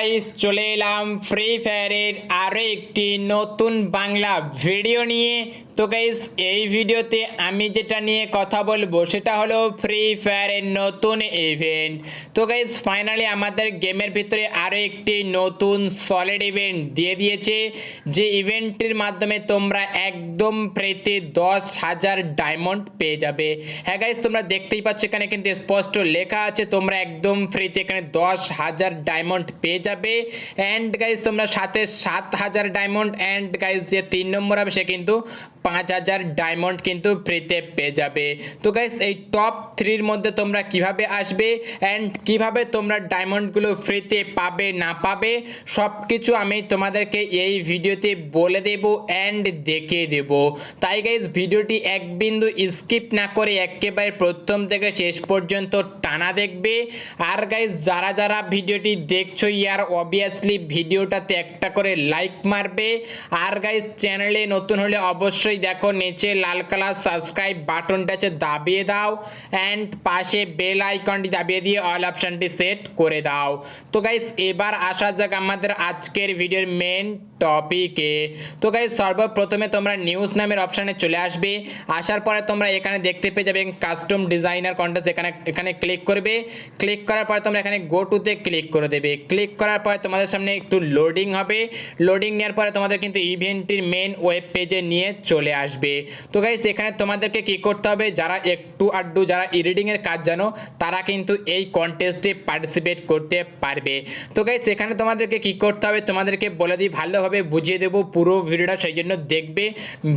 Guys চলে এলাম free ফায়ারের আরও একটি নতুন বাংলা ভিডিও নিয়ে। তো গাইস এই ভিডিওতে আমি যেটা নিয়ে কথা বলব সেটা হলো ফ্রি ফায়ারের নতুন ইভেন্ট তো গাইস ফাইনালি আমাদের গেমের ভিতরে আরও একটি নতুন সলিড ইভেন্ট দিয়ে দিয়েছে। যে ইভেন্টের মাধ্যমে তোমরা একদম ফ্রিতে দশ হাজার ডায়মন্ড পেয়ে যাবে। হ্যাঁ গাইস তোমরা দেখতেই পাচ্ছ এখানে কিন্তু স্পষ্ট লেখা আছে, তোমরা একদম ফ্রিতে এখানে দশ হাজার ডায়মন্ড পেয়ে যাবে। অ্যান্ড গাইস তোমরা সাথে সাত হাজার ডায়মন্ড অ্যান্ড গাইস যে তিন নম্বর হবে সে কিন্তু পাঁচ হাজার ডায়মন্ড কিন্তু ফ্রিতে পেয়ে যাবে। তো গাইস এই টপ থ্রির মধ্যে তোমরা কীভাবে আসবে অ্যান্ড কীভাবে তোমরা ডায়মন্ডগুলো ফ্রিতে পাবে, না পাবে সব কিছু আমি তোমাদেরকে এই ভিডিওতে বলে দেব অ্যান্ড দেখিয়ে দেব। তাই গাইস ভিডিওটি এক বিন্দু স্কিপ না করে একেবারে প্রথম থেকে শেষ পর্যন্ত টানা দেখবে। আর গাইস যারা যারা ভিডিওটি দেখছ, ইয়ার অবভিয়াসলি ভিডিওটাতে একটা করে লাইক মারবে। আর গাইস চ্যানেলে নতুন হলে অবশ্যই দেখো নিচে লাল কালার সাবস্ক্রাইব বাটনটা দাবিয়ে দাও অ্যান্ড পাশে বেল আইকনটি দাবিয়ে দিয়ে অল অপশনটি সেট করে দাও। তো গাইস এবার আসা যাক আমাদের আজকের ভিডিওর মেন টপিকে তো গাইস সর্বপ্রথমে তোমরা নিউজ নামের অপশানে চলে আসবে। আসার পরে তোমরা এখানে দেখতে পেয়ে যাবে কাস্টম ডিজাইনার কন্টেস্ট এখানে এখানে ক্লিক করবে। ক্লিক করার পরে তোমরা এখানে গো টুতে ক্লিক করে দেবে। ক্লিক করার পরে তোমাদের সামনে একটু লোডিং হবে। লোডিং নেওয়ার পরে তোমাদের কিন্তু ইভেন্টটির মেন ওয়েব পেজে নিয়ে চলে আসবে। তো গাইস এখানে তোমাদেরকে কি করতে হবে? যারা একটু আড্ডু, যারা এডিটিংয়ের কাজ জানো, তারা কিন্তু এই কন্টেস্টে পার্টিসিপেট করতে পারবে। তো গাইস এখানে তোমাদেরকে কি করতে হবে? তোমাদেরকে বলে দিই, ভালোভাবে বুঝিয়ে দেবো পুরো ভিডিওটা, সেই জন্য দেখবে।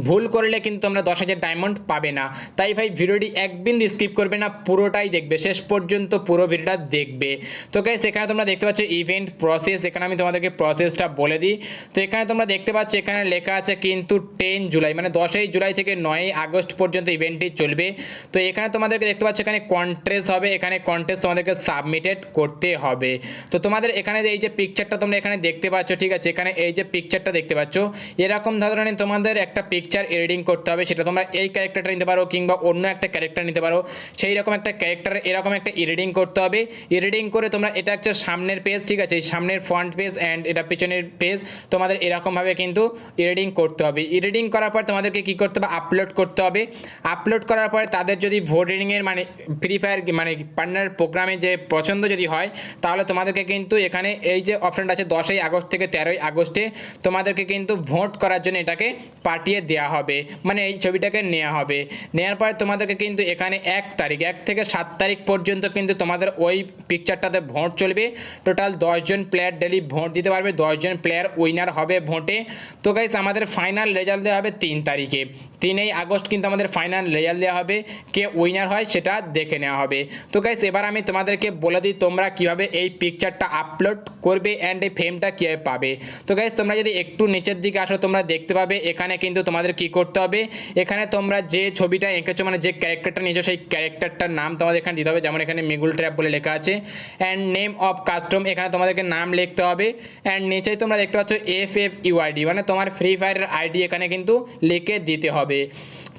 ভুল করলে কিন্তু তোমরা দশ হাজার ডায়মন্ড পাবে না। তাই ভাই, ভিডিওটি এক বিন্দু স্কিপ করবে না, পুরোটাই দেখবে। শেষ পর্যন্ত পুরো ভিডিওটা দেখবে। তো গাইস এখানে তোমরা দেখতে পাচ্ছ ইভেন্ট প্রসেস এখানে আমি তোমাদেরকে প্রসেসটা বলে দিই। তো এখানে তোমরা দেখতে পাচ্ছ, এখানে লেখা আছে কিন্তু টেন জুলাই মানে দশই জুলাই থেকে নয়ই আগস্ট পর্যন্ত ইভেন্টটি চলবে। তো এখানে তোমাদেরকে দেখতে পাচ্ছ, এখানে কন্টেস্ট হবে, এখানে কন্টেস্ট তোমাদেরকে সাবমিটেড করতে হবে। তো তোমাদের এখানে এই যে পিকচারটা তোমরা এখানে দেখতে পাচ্ছ, ঠিক আছে, এখানে এই যে পিকচারটা দেখতে পাচ্ছ, এরকম ধরনের তোমাদের একটা পিকচার এডিটিং করতে হবে, সেটা তোমরা এই ক্যারেক্টারটা নিতে পারো কিংবা অন্য একটা ক্যারেক্টার নিতে পারো। সেই রকম একটা ক্যারেক্টার এরকম একটা এডিটিং করতে হবে। এডিটিং করে তোমরা এটা হচ্ছে সামনের পেজ ঠিক আছে, এই সামনের ফ্রন্ট পেজ অ্যান্ড এটা পিছনের পেজ তোমাদের এরকমভাবে কিন্তু এডিটিং করতে হবে। এডিটিং করার পর তোমাদেরকে কী করতে হবে? আপলোড করতে হবে। আপলোড করার পরে তাদের যদি ভোট ভোটিংয়ের মানে ফ্রি ফায়ার মানে পার্টনার প্রোগ্রামে যে পছন্দ যদি হয়, তাহলে তোমাদেরকে কিন্তু এখানে এই যে অপশানটা আছে দশই আগস্ট থেকে তেরোই আগস্টে তোমাদেরকে কিন্তু ভোট করার জন্য এটাকে পাঠিয়ে দেওয়া হবে। মানে এই ছবিটাকে নেওয়া হবে। নেওয়ার পরে তোমাদেরকে কিন্তু এখানে এক তারিখ, এক থেকে সাত তারিখ পর্যন্ত কিন্তু তোমাদের ওই পিকচারটাতে ভোট চলবে। টোটাল দশজন প্লেয়ার ডেলি ভোট দিতে পারবে। দশজন প্লেয়ার উইনার হবে ভোটে তো গাইস আমাদের ফাইনাল রেজাল্ট দেওয়া হবে তিন তারিখে। তিনই আগস্ট কিন্তু আমাদের ফাইনাল রেজাল্ট দেওয়া হবে। কে উইনার হয় সেটা দেখে নেওয়া হবে। তো গাইস এবার আমি তোমাদেরকে বলে দিই তোমরা কীভাবে এই পিকচারটা আপলোড করবে অ্যান্ড এই ফ্রেমটা কীভাবে পাবে। তো গাইস তোমরা যদি একটু নিচের দিকে আসো, তোমরা দেখতে পাবে এখানে কিন্তু তোমাদের কি করতে হবে। এখানে তোমরা যে ছবিটা এঁকেছো মানে যে ক্যারেক্টারটা নিয়েছো, সেই ক্যারেক্টারটার নাম তোমাদের এখানে দিতে হবে। যেমন এখানে মিগুল ট্র্যাপ বলে লেখা আছে। অ্যান্ড নেম অফ কাস্টম এখানে তোমাদেরকে নাম লিখতে হবে। অ্যান্ড নিচেই তোমরা দেখতে পাচ্ছ এফ এফ ইউআইডি মানে তোমার ফ্রি ফায়ারের আইডি এখানে কিন্তু লিখে দিতে হবে।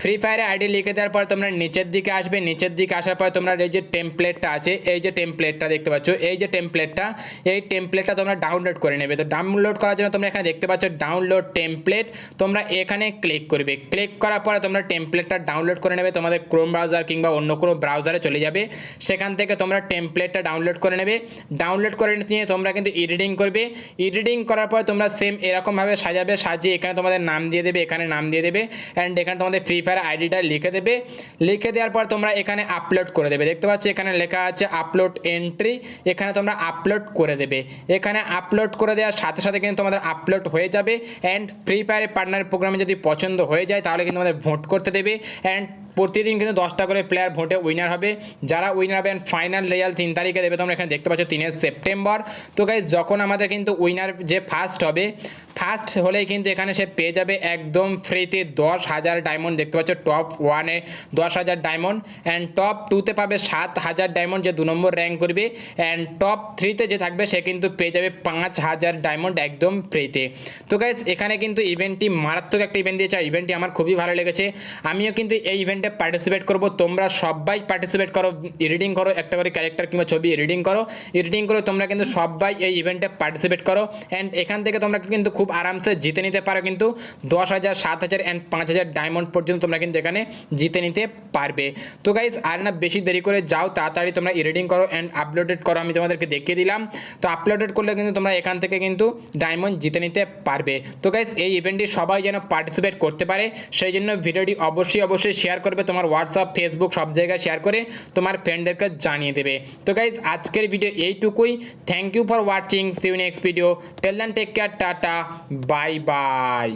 ফ্রি ফায়ারে আইডি লিখে দেওয়ার পর তোমরা নিচের দিকে আসবে। নিচের দিকে আসার পর তোমরা এই যে টেমপ্লেটটা আছে, এই যে টেমপ্লেটটা দেখতে পাচ্ছ, এই যে টেমপ্লেটটা এই টেমপ্লেটটা তোমরা ডাউনলোড করে নেবে। তো ডাউনলোড করার জন্য তোমরা এখানে দেখতে পাচ্ছ ডাউনলোড টেমপ্লেট তোমরা এখানে ক্লিক করবে। ক্লিক করার পরে তোমরা টেমপ্লেটটা ডাউনলোড করে নেবে। তোমাদের ক্রোম ব্রাউজার কিংবা অন্য কোনো ব্রাউজারে চলে যাবে। সেখান থেকে তোমরা টেমপ্লেটটা ডাউনলোড করে নেবে। ডাউনলোড করে নিয়ে তোমরা কিন্তু এডিটিং করবে। এডিটিং করার পর তোমরা সেম এরকমভাবে সাজাবে, সাজিয়ে এখানে তোমাদের নাম দিয়ে দেবে, এখানে নাম দিয়ে দেবে। অ্যান্ড এখানে তোমাদের ফ্রি ফায়ার আইডিটা লিখে দেবে। লিখে দেওয়ার পর তোমরা এখানে আপলোড করে দেবে। দেখতে পাচ্ছ এখানে লেখা আছে আপলোড এন্ট্রি এখানে তোমরা আপলোড করে দেবে। এখানে আপলোড করে দেওয়ার সাথে সাথে কিন্তু তোমাদের আপলোড হয়ে যাবে অ্যান্ড ফ্রি ফায়ারের পার্টনার প্রোগ্রামে যদি পছন্দ হয়ে যায় তাহলে কিন্তু আমাদের ভোট করতে দেবে অ্যান্ড প্রতিদিন কিন্তু দশটা করে প্লেয়ার ভোটে উইনার হবে। যারা উইনার হবেন ফাইনাল রেজাল্ট তিন তারিখে দেবে তোমরা এখানে দেখতে পাচ্ছ তিনের সেপ্টেম্বর তো গাইজ যখন আমাদের কিন্তু উইনার যে ফার্স্ট হবে ফার্স্ট হলেই কিন্তু এখানে সে পেয়ে যাবে একদম ফ্রিতে দশ হাজার ডায়মন্ড দেখতে পাচ্ছ টপ ওয়ানে দশ হাজার ডায়মন্ড অ্যান্ড টপ টুতে পাবে সাত হাজার ডায়মন্ড যে দু নম্বর র্যাঙ্ক করবে অ্যান্ড টপ থ্রিতে যে থাকবে সে কিন্তু পেয়ে যাবে পাঁচ হাজার ডায়মন্ড একদম ফ্রিতে তো। গাইজ এখানে কিন্তু ইভেন্টটি মারাত্মক একটা ইভেন্ট দিয়েছে ইভেন্টটি আমার খুবই ভালো লেগেছে। আমিও কিন্তু এই ইভেন্টে পার্টিসিপেট করব, তোমরা সবাই পার্টিসিপেট করো এডিটিং করো, একটা করে ক্যারেক্টার কিংবা ছবি এডিটিং করো। এডিটিং করে তোমরা কিন্তু সবাই এই ইভেন্টে পার্টিসিপেট করো। অ্যান্ড এখান থেকে তোমরা কিন্তু খুব আরামসে জিতে নিতে পারো কিন্তু দশ হাজার, সাত হাজার অ্যান্ড পাঁচ হাজার ডায়মন্ড পর্যন্ত তোমরা কিন্তু এখানে জিতে নিতে পারবে। তো গাইজ আর না, বেশি দেরি করে যাও, তাড়াতাড়ি তোমরা এডিটিং করো অ্যান্ড আপলোডেড করো, আমি তোমাদেরকে দেখিয়ে দিলাম। তো আপলোডেড করলে কিন্তু তোমরা এখান থেকে কিন্তু ডায়মন্ড জিতে নিতে পারবে। তো গাইজ এই ইভেন্টটি সবাই যেন পার্টিসিপেট করতে পারে, সেই জন্য ভিডিওটি অবশ্যই অবশ্যই শেয়ার করবে, তোমার হোয়াটসঅ্যাপ ফেসবুক সব জায়গায় শেয়ার করে তোমার ফ্রেন্ডদেরকে জানিয়ে দেবে। তো গাইজ আজকের ভিডিও এইটুকুই। Thank you for watching see you next video till then take care tata bye bye